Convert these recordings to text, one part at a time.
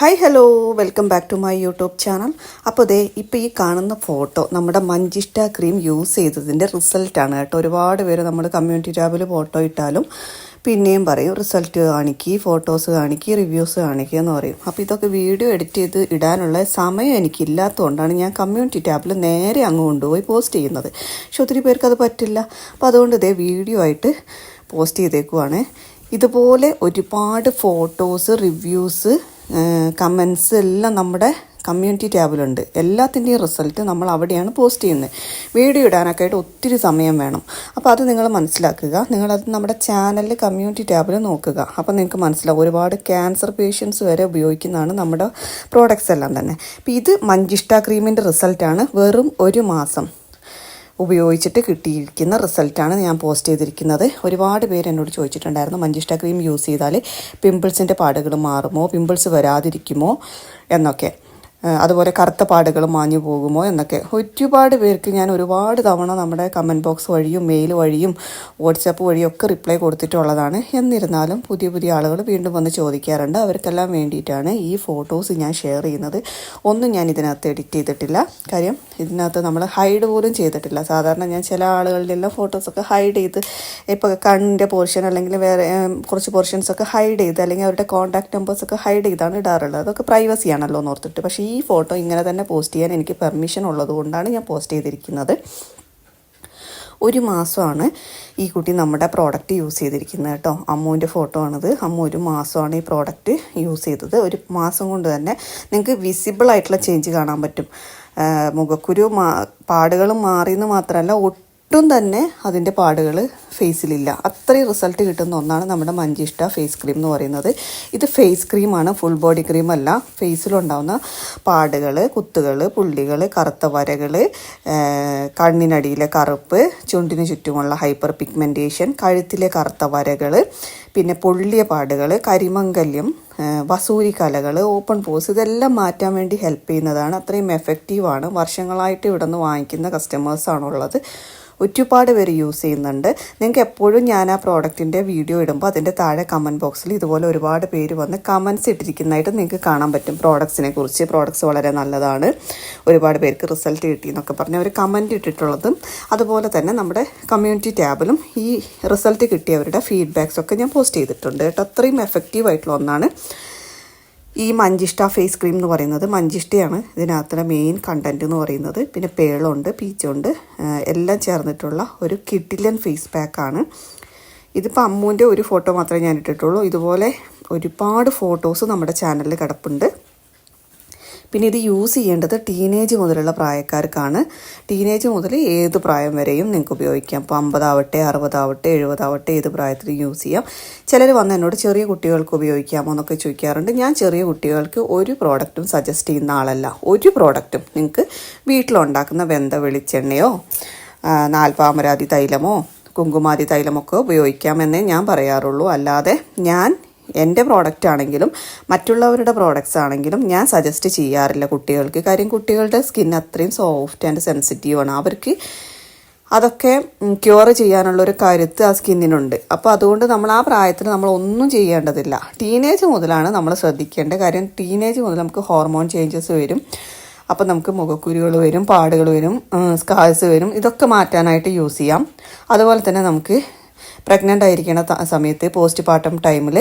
Hi hello welcome back to my YouTube channel അപ്പോൾ ദേ ഇപ്പോൾ ഈ കാണുന്ന ഫോട്ടോ നമ്മുടെ മഞ്ചിഷ്ട ക്രീം യൂസ് ചെയ്തതിന്റെ റിസൾട്ടാണ് കേട്ടോ. ഒരുപാട് പേര് നമ്മൾ കമ്മ്യൂണിറ്റി ടാബിൽ ഫോട്ടോ ഇട്ടാലും പിന്നെയും പറയും റിസൾട്ട് കാണിക്കുക ഫോട്ടോസ് കാണിക്കുക റിവ്യൂസ് കാണിക്കുക എന്ന് പറയും. അപ്പോൾ ഇതൊക്കെ വീഡിയോ എഡിറ്റ് ചെയ്ത് ഇടാനുള്ള സമയം എനിക്കില്ലാത്തതുകൊണ്ടാണ് ഞാൻ കമ്മ്യൂണിറ്റി ടാബിൽ നേരെ അങ്ങ് കൊണ്ടുപോയി പോസ്റ്റ് ചെയ്യുന്നത്. പക്ഷെ ഒത്തിരി പേർക്ക് അത് പറ്റില്ല. അപ്പോൾ അതുകൊണ്ട് ഇതേ വീഡിയോ ആയിട്ട് പോസ്റ്റ് ചെയ്തേക്കുവാണ്. ഇതുപോലെ ഒരുപാട് ഫോട്ടോസ് റിവ്യൂസ് കമൻസ് എല്ലാം നമ്മുടെ കമ്മ്യൂണിറ്റി ടാബിലുണ്ട് എല്ലാത്തിന്റെയും റിസൾട്ട് നമ്മൾ അവിടെയാണ് പോസ്റ്റ് ചെയ്യുന്നത്. വീഡിയോ ഇടാനൊക്കെ ആയിട്ട് ഒത്തിരി സമയം വേണം. അപ്പോൾ അത് നിങ്ങൾ മനസ്സിലാക്കുക. നിങ്ങളത് നമ്മുടെ ചാനലിൽ കമ്മ്യൂണിറ്റി ടാബിൽ നോക്കുക. അപ്പോൾ നിങ്ങൾക്ക് മനസ്സിലാവും. ഒരുപാട് ക്യാൻസർ പേഷ്യൻസ് വരെ ഉപയോഗിക്കുന്നതാണ് നമ്മുടെ പ്രോഡക്റ്റ്സ് എല്ലാം തന്നെ. അപ്പോൾ ഇത് മഞ്ചിഷ്ട ക്രീമിന്റെ റിസൾട്ടാണ് വെറും ഒരു മാസം. ഉപയോഗിച്ചിട്ട് കിട്ടിയിരിക്കുന്ന റിസൾട്ടാണ് ഞാൻ പോസ്റ്റ് ചെയ്തിരിക്കുന്നത്. ഒരുപാട് പേര് എന്നോട് ചോദിച്ചിട്ടുണ്ടായിരുന്നു മഞ്ചിഷ്ട ക്രീം യൂസ് ചെയ്താൽ പിമ്പിൾസിന്റെ പാടുകൾ മാറുമോ? പിമ്പിൾസ് വരാതിരിക്കുമോ? എന്നൊക്കെ. അതുപോലെ കറുത്ത പാടുകൾ മാഞ്ഞു പോകുമോ എന്നൊക്കെ. ഒരുപാട് പേർക്ക് ഞാൻ ഒരുപാട് തവണ നമ്മുടെ കമന്റ് ബോക്സ് വഴിയും മെയിൽ വഴിയും വാട്സപ്പ് വഴിയും ഒക്കെ റിപ്ലൈ കൊടുത്തിട്ടുള്ളതാണ്. എന്നിരുന്നാലും പുതിയ പുതിയ ആളുകൾ വീണ്ടും വന്ന് ചോദിക്കാറുണ്ട്. അവർക്കെല്ലാം വേണ്ടിയിട്ടാണ് ഈ ഫോട്ടോസ് ഞാൻ ഷെയർ ചെയ്യുന്നത്. ഒന്നും ഞാൻ ഇതിനകത്ത് എഡിറ്റ് ചെയ്തിട്ടില്ല. കാര്യം ഇതിനകത്ത് നമ്മൾ ഹൈഡ് പോലും ചെയ്തിട്ടില്ല. സാധാരണ ഞാൻ ചില ആളുകളുടെ എല്ലാം ഫോട്ടോസൊക്കെ ഹൈഡ് ചെയ്ത് ഇപ്പോൾ കണ്ണിന്റെ പോർഷൻ അല്ലെങ്കിൽ വേറെ കുറച്ച് പോർഷൻസൊക്കെ ഹൈഡ് ചെയ്ത് അല്ലെങ്കിൽ അവരുടെ കോൺടാക്ട് നമ്പേഴ്സൊക്കെ ഹൈഡ് ചെയ്താണ് ഇടാറുള്ളത്. അതൊക്കെ പ്രൈവസി ആണല്ലോ എന്ന് ഓർത്തിട്ട്. പക്ഷേ ഫോട്ടോ ഇങ്ങനെ തന്നെ പോസ്റ്റ് ചെയ്യാൻ എനിക്ക് പെർമിഷൻ ഉള്ളത് കൊണ്ടാണ് ഞാൻ പോസ്റ്റ് ചെയ്തിരിക്കുന്നത്. ഒരു മാസമാണ് ഈ കുട്ടി നമ്മുടെ പ്രോഡക്റ്റ് യൂസ് ചെയ്തിരിക്കുന്നത് കേട്ടോ. അമ്മുവിന്റെ ഫോട്ടോ ആണിത്. അമ്മ ഒരു മാസമാണ് ഈ പ്രോഡക്റ്റ് യൂസ് ചെയ്തത്. ഒരു മാസം കൊണ്ട് തന്നെ നിങ്ങൾക്ക് വിസിബിൾ ആയിട്ടുള്ള ചേഞ്ച് കാണാൻ പറ്റും. മുഖക്കുരു മാ പാടുകൾ മാറിയെന്ന് മാത്രമല്ല ഒട്ടും തന്നെ അതിന്റെ പാടുകൾ ഫേസിലില്ല. അത്രയും റിസൾട്ട് കിട്ടുന്ന ഒന്നാണ് നമ്മുടെ മഞ്ചിഷ്ട ഫേസ് ക്രീം എന്ന് പറയുന്നത്. ഇത് ഫേസ് ക്രീമാണ് ഫുൾ ബോഡി ക്രീം അല്ല ഫേസിലുണ്ടാവുന്ന പാടുകൾ കുത്തുകൾ പുള്ളികൾ കറുത്ത വരകൾ കണ്ണിനടിയിലെ കറുപ്പ് ചുണ്ടിന് ചുറ്റുമുള്ള ഹൈപ്പർ പിഗ്മെന്റേഷൻ കഴുത്തിലെ കറുത്ത വരകൾ പിന്നെ പൊള്ളിയ പാടുകൾ കരിമംഗല്യം വസൂരി കലകൾ ഓപ്പൺ പോസ് ഇതെല്ലാം മാറ്റാൻ വേണ്ടി ഹെൽപ്പ് ചെയ്യുന്നതാണ്. അത്രയും എഫക്റ്റീവാണ്. വർഷങ്ങളായിട്ട് ഇവിടെ നിന്ന് വാങ്ങിക്കുന്ന കസ്റ്റമേഴ്സാണുള്ളത്. ഒരുപാട് പേര് യൂസ് ചെയ്യുന്നുണ്ട്. നിങ്ങൾക്ക് എപ്പോഴും ഞാൻ ആ പ്രോഡക്റ്റിന്റെ വീഡിയോ ഇടുമ്പോൾ അതിന്റെ താഴെ കമന്റ് ബോക്സിൽ ഇതുപോലെ ഒരുപാട് പേര് വന്ന് കമൻസ് ഇട്ടിരിക്കുന്നതായിട്ട് നിങ്ങൾക്ക് കാണാൻ പറ്റും. പ്രോഡക്ട്സിനെ കുറിച്ച് പ്രോഡക്ട്സ് വളരെ നല്ലതാണ്. ഒരുപാട് പേർക്ക് റിസൾട്ട് കിട്ടി എന്നൊക്കെ പറഞ്ഞ് അവർ കമന്റ് ഇട്ടിട്ടുള്ളതും അതുപോലെ തന്നെ നമ്മുടെ കമ്മ്യൂണിറ്റി ടാബിലും ഈ റിസൾട്ട് കിട്ടിയവരുടെ ഫീഡ്ബാക്സ് ഒക്കെ ഞാൻ പോസ്റ്റ് ചെയ്തിട്ടുണ്ട് കേട്ടോ. അത്രയും എഫക്റ്റീവ് ആയിട്ടുള്ള ഒന്നാണ്. ഈ മഞ്ചിഷ്ട ഫേസ് ക്രീം എന്ന് പറയുന്നത് മഞ്ചിഷ്ടയാണ്. ഇതിനകത്തുള്ള മെയിൻ കണ്ടന്റ് എന്ന് പറയുന്നത്. പിന്നെ പേളുണ്ട് പീച്ചുണ്ട് എല്ലാം ചേർന്നിട്ടുള്ള ഒരു കിട്ടിലൻ ഫേസ് പാക്കാണ് ഇതിപ്പോൾ അമ്മുവിന്റെ ഒരു ഫോട്ടോ മാത്രമേ ഞാൻ ഇട്ടിട്ടുള്ളൂ. ഇതുപോലെ ഒരുപാട് ഫോട്ടോസ് നമ്മുടെ ചാനലിൽ കിടപ്പുണ്ട്. പിന്നെ ഇത് യൂസ് ചെയ്യേണ്ടത് ടീനേജ് മുതലുള്ള പ്രായക്കാർക്കാണ്. ടീനേജ് മുതൽ ഏത് പ്രായം വരെയും നിങ്ങൾക്ക് ഉപയോഗിക്കാം. ഇപ്പോൾ അമ്പതാവട്ടെ അറുപതാവട്ടെ എഴുപതാവട്ടെ ഏത് പ്രായത്തിലും യൂസ് ചെയ്യാം. ചിലർ വന്ന് എന്നോട് ചെറിയ കുട്ടികൾക്ക് ഉപയോഗിക്കാമോ എന്നൊക്കെ ചോദിക്കാറുണ്ട്. ഞാൻ ചെറിയ കുട്ടികൾക്ക് ഒരു പ്രോഡക്റ്റും സജസ്റ്റ് ചെയ്യുന്ന ആളല്ല. ഒരു പ്രോഡക്റ്റും നിങ്ങൾക്ക് വീട്ടിലുണ്ടാക്കുന്ന വെന്ത വെളിച്ചെണ്ണയോ നാൽപ്പാമരാതി തൈലമോ കുങ്കുമാതി തൈലമൊക്കെ ഉപയോഗിക്കാമെന്നേ ഞാൻ പറയാറുള്ളൂ. അല്ലാതെ ഞാൻ എന്റെ പ്രോഡക്റ്റ് ആണെങ്കിലും മറ്റുള്ളവരുടെ പ്രോഡക്റ്റ്സ് ആണെങ്കിലും ഞാൻ സജസ്റ്റ് ചെയ്യാറില്ല കുട്ടികൾക്ക്. കാര്യം കുട്ടികളുടെ സ്കിൻ അത്രയും സോഫ്റ്റ് ആൻഡ് സെൻസിറ്റീവാണ് അവർക്ക് അതൊക്കെ ക്യൂർ ചെയ്യാനുള്ള ഒരു കരുത്ത് ആ സ്കിന്നിനുണ്ട് അപ്പോൾ അതുകൊണ്ട് നമ്മൾ ആ പ്രായത്തിൽ നമ്മൾ ഒന്നും ചെയ്യേണ്ടതില്ല. ടീനേജ് മുതലാണ് നമ്മൾ ശ്രദ്ധിക്കേണ്ടത്. കാര്യം ടീനേജ് മുതൽ നമുക്ക് ഹോർമോൺ ചേഞ്ചസ് വരും. അപ്പോൾ നമുക്ക് മുഖക്കുരുകൾ വരും പാടുകൾ വരും സ്കാഴ്സ് വരും. ഇതൊക്കെ മാറ്റാനായിട്ട് യൂസ് ചെയ്യാം. അതുപോലെ തന്നെ നമുക്ക് പ്രഗ്നന്റ് ആയിരിക്കുന്ന സമയത്ത് പോസ്റ്റ് പാർട്ടം ടൈമിൽ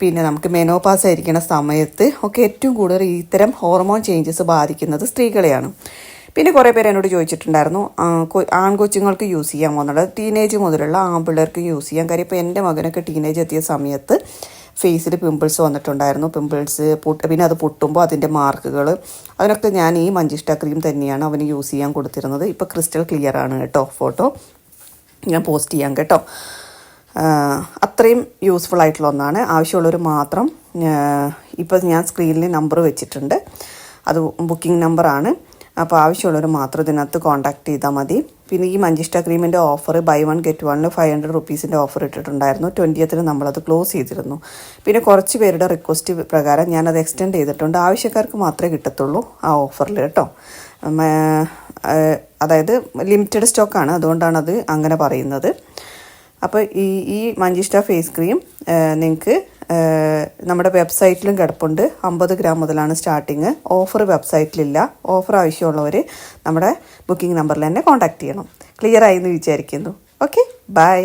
പിന്നെ നമുക്ക് മെനോപാസ് ആയിരിക്കുന്ന സമയത്ത് ഒക്കെ ഏറ്റവും കൂടുതൽ ഇത്തരം ഹോർമോൺ ചേഞ്ചസ് ബാധിക്കുന്നത് സ്ത്രീകളെയാണ്. പിന്നെ കുറേ പേര് എന്നോട് ചോദിച്ചിട്ടുണ്ടായിരുന്നു ആൺകൊച്ചുങ്ങൾക്ക് യൂസ് ചെയ്യാമോ എന്നുള്ളത് ടീനേജ് മുതലുള്ള ആൺപിള്ളേർക്ക് യൂസ് ചെയ്യാം കാര്യം. ഇപ്പോൾ എന്റെ മകനൊക്കെ ടീനേജ് എത്തിയ സമയത്ത് ഫേസിൽ പിമ്പിൾസ് വന്നിട്ടുണ്ടായിരുന്നു. പിമ്പിൾസ് പൊട്ട് പിന്നെ അത് പൊട്ടുമ്പോൾ അതിന്റെ മാർക്കുകൾ അതിനൊക്കെ ഞാൻ ഈ മഞ്ചിഷ്ട ക്രീം തന്നെയാണ് അവന് യൂസ് ചെയ്യാൻ കൊടുത്തിരുന്നത്. ഇപ്പോൾ ക്രിസ്റ്റൽ ക്ലിയർ ആണ് കേട്ടോ ഫോട്ടോ ഞാൻ പോസ്റ്റ് ചെയ്യാം കേട്ടോ. അത്രയും യൂസ്ഫുൾ ആയിട്ടുള്ള ഒന്നാണ്. ആവശ്യമുള്ളവർ മാത്രം ഇപ്പോൾ ഞാൻ സ്ക്രീനിൽ നമ്പർ വെച്ചിട്ടുണ്ട്. അത് ബുക്കിംഗ് നമ്പറാണ് അപ്പോൾ ആവശ്യമുള്ളവർ മാത്രം ഇതിനകത്ത് കോൺടാക്ട് ചെയ്താൽ മതി. പിന്നെ ഈ മഞ്ചിഷ്ട ക്രീമിന്റെ ഓഫർ ബൈ വൺ ഗെറ്റ് വണ്ണിൽ ഫൈവ് ഹൺഡ്രഡ് റുപ്പീസിന്റെ ഓഫർ ഇട്ടിട്ടുണ്ടായിരുന്നു. ട്വന്റിയത്തിന് നമ്മളത് ക്ലോസ് ചെയ്തിരുന്നു. പിന്നെ കുറച്ച് പേരുടെ റിക്വസ്റ്റ് പ്രകാരം ഞാനത് എക്സ്റ്റെൻഡ് ചെയ്തിട്ടുണ്ട്. ആവശ്യക്കാർക്ക് മാത്രമേ കിട്ടത്തുള്ളൂ ആ ഓഫറിൽ കേട്ടോ. അതായത് ലിമിറ്റഡ് സ്റ്റോക്കാണ് അതുകൊണ്ടാണത് അത് അങ്ങനെ പറയുന്നത്. അപ്പോൾ ഈ ഈ മഞ്ചിഷ്ട ഫേസ് ക്രീം നിങ്ങൾക്ക് നമ്മുടെ വെബ്സൈറ്റിലും കിടപ്പുണ്ട്. അമ്പത് ഗ്രാം മുതലാണ് സ്റ്റാർട്ടിങ് ഓഫർ വെബ്സൈറ്റിലില്ല ഓഫർ ആവശ്യമുള്ളവർ നമ്മുടെ ബുക്കിംഗ് നമ്പറിൽ തന്നെ കോൺടാക്ട് ചെയ്യണം. ക്ലിയർ ആയി എന്ന് വിചാരിക്കുന്നു. Okay bye